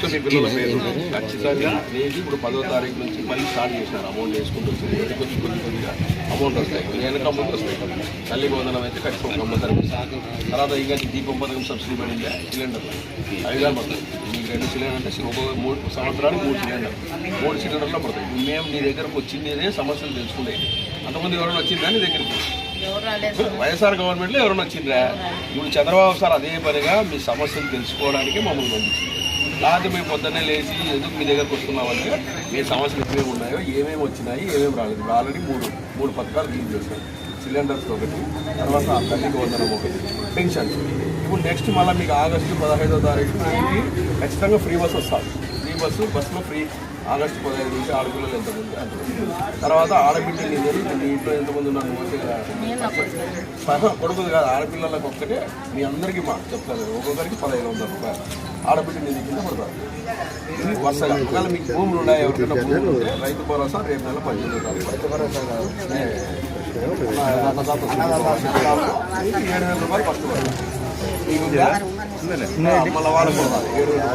List మీ పిల్లల పేరు ఖచ్చితంగా నేను ఇప్పుడు పదో తారీఖు నుంచి మళ్ళీ స్టార్ట్ చేసినారు అమౌంట్ వేసుకుంటూ వచ్చింది. కొద్ది కొద్ది కొద్దిగా అమౌంట్ వస్తాయి. నేను వెనక ముందు వస్తాయి. తల్లి వందనం అయితే ఖచ్చితంగా కంపల్సరీ తర్వాత ఇంకా దీపం పథకం సబ్సిడీ పడిందా? సిలిండర్ అవి కానీ పడతాయి. మీకు రెండు సిలిండర్ అంటే ఒక మూడు సంవత్సరానికి మూడు సిలిండర్. మూడు సిలిండర్లో పడతాయి. మేము నీ దగ్గరకు వచ్చిందేనే సమస్యలు తెలుసుకుంటే. అంతకుముందు ఎవరైనా వచ్చిందా నీ దగ్గరికి? వైఎస్ఆర్ గవర్నమెంట్లో ఎవరైనా వచ్చిందా ఇప్పుడు చంద్రబాబు సార్ అదే పనిగా మీ సమస్యలు తెలుసుకోవడానికి మమ్మల్ని పంపించింది. లేకపోతే మేము పొద్దున్నే లేచి ఎందుకు మీ దగ్గరకు వస్తున్నామంటే మీ సమస్యలు ఏమేమి ఉన్నాయో ఏమేమి వచ్చినాయి ఏమేమి రాలేదు. ఆల్రెడీ మూడు మూడు పథకాలు డీల్ చేసినాం సిలిండర్స్ ఒకటి తర్వాత తల్లికి వందనం ఒకటి పెన్షన్ ఇప్పుడు నెక్స్ట్ మళ్ళీ మీకు ఆగస్టు పదహైదో తారీఖు మీకు ఖచ్చితంగా ఫ్రీ బస్ వస్తుంది. ఫ్రీ బస్సు బస్సులో ఫ్రీ. ఆగస్టు పదహైదు నుంచి ఆడపిల్లలు ఎంతమంది తర్వాత ఆడబిడ్డలు ఇద్దరు మీ ఇంట్లో ఎంతమంది ఉన్నారు? కొడుకుది కాదు. ఆడపిల్లలకు ఒక్కటే. మీ అందరికీ మా చెప్తాను. ఒక్కొక్కరికి పదహైదు వందల రూపాయలు. ఆడబిడ్డ నిధి కింద పడతారు. వరుసగా. ఒకవేళ మీకు భూములు ఉన్నాయి ఎవరికైనా భూములు ఉంటే రైతు భరోసా రేపు నెల పద్దెనిమిది రైతు భరోసా ఏడు వేల రూపాయలు ఫస్ట్ మళ్ళీ కూడా ఏడు వేల.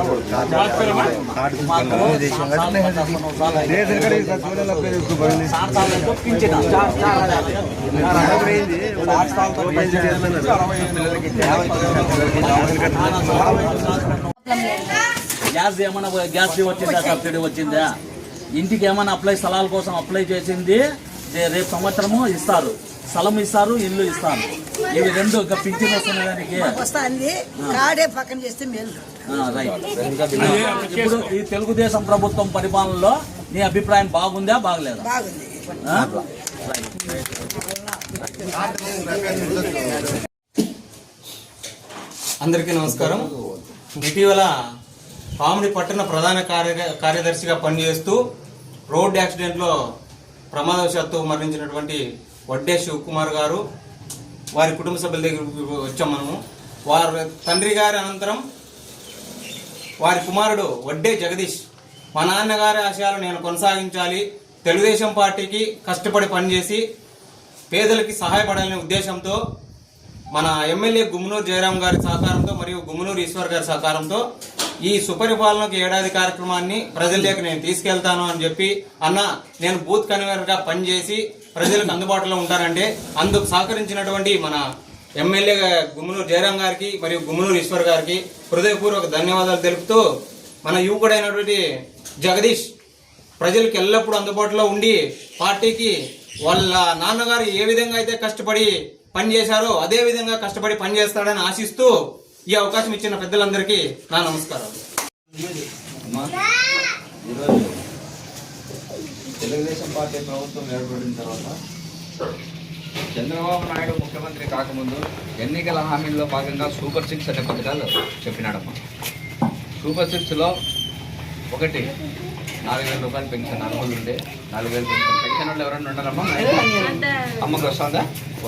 రూపాయలు గ్యాస్ ఏమైనా గ్యాస్ వచ్చిందా సబ్సిడీ వచ్చిందా? ఇంటికి ఏమైనా అప్లై స్థలాల కోసం అప్లై చేసింది. రేపు సంవత్సరము ఇస్తారు. స్థలం ఇస్తారు ఇల్లు ఇస్తారు. ఇవి రెండు ఇంకా పింఛన్ వస్తున్న దానికి. వస్తుంది. కాడే పక్కన చేస్తే మేలు. ఆ, రైట్ ఇప్పుడు ఈ తెలుగుదేశం ప్రభుత్వం పరిపాలనలో నీ అభిప్రాయం బాగుందా బాగలేదా? బాగుంది? అందరికీ నమస్కారం. ఇటీవల పాముడి పట్టణ ప్రధాన కార్య కార్యదర్శిగా పనిచేస్తూ రోడ్ యాక్సిడెంట్లో ప్రమాదవశాత్తు మరణించినటువంటి వడ్డే శివకుమార్ గారు వారి కుటుంబ సభ్యుల దగ్గరికి వచ్చాం మనము. వారి తండ్రి గారి అనంతరం వారి కుమారుడు వడ్డే జగదీష్ మా నాన్నగారి ఆశయాలు నేను కొనసాగించాలి. తెలుగుదేశం పార్టీకి కష్టపడి పనిచేసి పేదలకి సహాయపడాలనే ఉద్దేశంతో మన ఎమ్మెల్యే గుమ్మనూరు జయరాం గారి సహకారంతో మరియు గుమ్మనూరు ఈశ్వర్ గారి సహకారంతో ఈ సుపరిపాలనకు ఏడాది కార్యక్రమాన్ని ప్రజల్లోకి నేను తీసుకెళ్తాను అని చెప్పి అన్న నేను బూత్ కన్వీనర్గా పనిచేసి ప్రజలకు అందుబాటులో ఉంటానంటే అందుకు సహకరించినటువంటి మన ఎమ్మెల్యే గుమ్మనూరు జయరాం గారికి మరియు గుమ్మనూరు ఈశ్వర్ గారికి హృదయపూర్వక ధన్యవాదాలు తెలుపుతూ మన యువకుడైనటువంటి జగదీష్ ప్రజలకు ఎల్లప్పుడూ అందుబాటులో ఉండి పార్టీకి వాళ్ళ నాన్నగారు ఏ విధంగా అయితే కష్టపడి పనిచేశారో అదే విధంగా కష్టపడి పనిచేస్తాడని ఆశిస్తూ ఈ అవకాశం ఇచ్చిన పెద్దలందరికీ నా నమస్కారాలు ఈరోజు తెలుగుదేశం పార్టీ ప్రభుత్వం ఏర్పడిన తర్వాత చంద్రబాబు నాయుడు ముఖ్యమంత్రి కాకముందు ఎన్నికల హామీల్లో భాగంగా సూపర్ సిక్స్ అనే పథకాలు చెప్పినాడమ్మా. సూపర్ సిక్స్లో ఒకటి నాలుగు వేల రూపాయలు పెన్షన్ అర్హులు ఉండే నాలుగు వేలు పెన్షన్ పెన్షన్ వాళ్ళు ఎవరైనా ఉన్నారమ్మా అమ్మకి వస్తుందా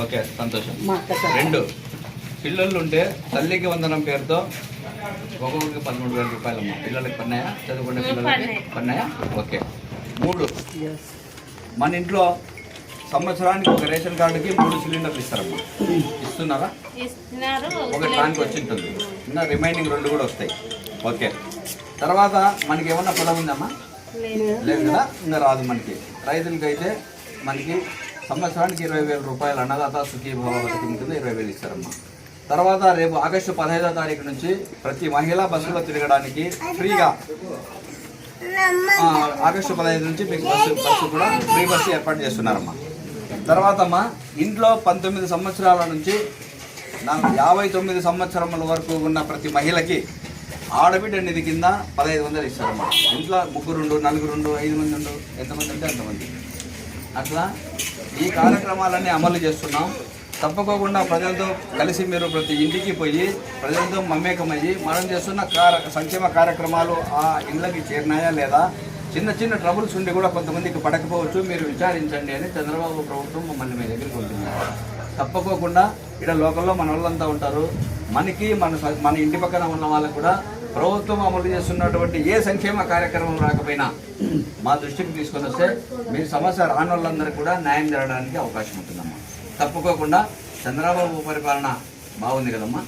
ఓకే సంతోషం. రెండు. పిల్లలు ఉంటే తల్లికి వందనం పేరుతో ఒక్కొక్కరికి పదమూడు వేల రూపాయలు అమ్మా పిల్లలకి పన్నాయా? చదువుకునే పిల్లలకి పన్నాయా? ఓకే. మూడు. మన ఇంట్లో సంవత్సరానికి ఒక రేషన్ కార్డుకి మూడు సిలిండర్లు ఇస్తారమ్మా. ఇస్తున్నారా? ఇస్తున్నారు ఒక ట్రాన్కి వచ్చి ఉంటుంది ఇంకా రిమైనింగ్ రెండు కూడా వస్తాయి. ఓకే. తర్వాత మనకి ఏమన్నా పొలం ఉందమ్మా? లేదు. కదా? ఇంకా రాదు మనకి. రైతులకి అయితే మనకి సంవత్సరానికి ఇరవై వేల రూపాయలు అన్నదాత సుఖీభావ పథకం కింద ఇరవై వేలు ఇస్తారమ్మా తర్వాత రేపు ఆగస్టు పదహైదో తారీఖు నుంచి ప్రతి మహిళా బస్సులో తిరగడానికి ఫ్రీగా ఆగస్టు పదహైదు నుంచి మీకు బస్సు బస్సు కూడా ఫ్రీ బస్సు ఏర్పాటు చేస్తున్నారమ్మా. తర్వాత అమ్మా ఇంట్లో పంతొమ్మిది సంవత్సరాల నుంచి నాకు యాభై తొమ్మిది సంవత్సరముల వరకు ఉన్న ప్రతి మహిళకి ఆడబిడ్డ నిధి కింద పదహైదు వందలు ఇస్తారమ్మా. ఇంట్లో ముగ్గురు రెండు నలుగురు రెండు ఐదు మంది ఉండు ఎంతమంది ఉంటే అంతమంది. అట్లా ఈ కార్యక్రమాలన్నీ అమలు చేస్తున్నాం. తప్పకోకుండా ప్రజలతో కలిసి మీరు ప్రతి ఇంటికి పోయి ప్రజలతో మమేకమయ్యి మనం చేస్తున్న కార సంక్షేమ కార్యక్రమాలు ఆ ఇళ్ళకి చేరినాయా లేదా? చిన్న చిన్న ట్రబుల్స్ ఉండి కూడా కొంతమందికి పడకపోవచ్చు. మీరు విచారించండి అని చంద్రబాబు ప్రభుత్వం మమ్మల్ని మీ దగ్గరికి వెళ్తున్నారు తప్పకోకుండా ఇక్కడ లోకల్లో మన వాళ్ళంతా ఉంటారు. మనకి మన స- మన ఇంటి పక్కన ఉన్న వాళ్ళకు కూడా ప్రభుత్వం అమలు చేస్తున్నటువంటి ఏ సంక్షేమ కార్యక్రమం రాకపోయినా మా దృష్టికి తీసుకొని వస్తే మీ సమస్య రాని వాళ్ళందరికీ కూడా న్యాయం జరగడానికి అవకాశం ఉంటుందమ్మా. తప్పుకోకుండా చంద్రబాబు పరిపాలన బాగుంది కదమ్మా?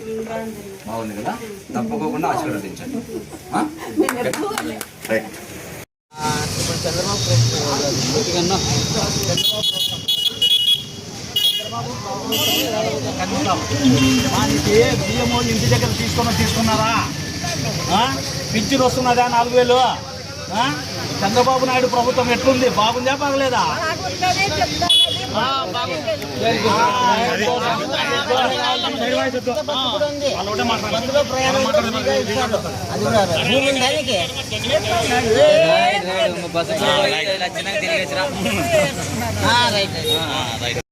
బాగుంది కదా? తప్పుకోకుండా ఆశీర్వదించండి. ఆ? చంద్రబాబు ఇంటి దగ్గర తీసుకొని తీసుకున్నారా పింఛన్ వస్తున్నదా నాలుగు వేలు ఆ? చంద్రబాబు నాయుడు ప్రభుత్వం ఎట్లుంది బాగుందా బాగలేదా ఆ,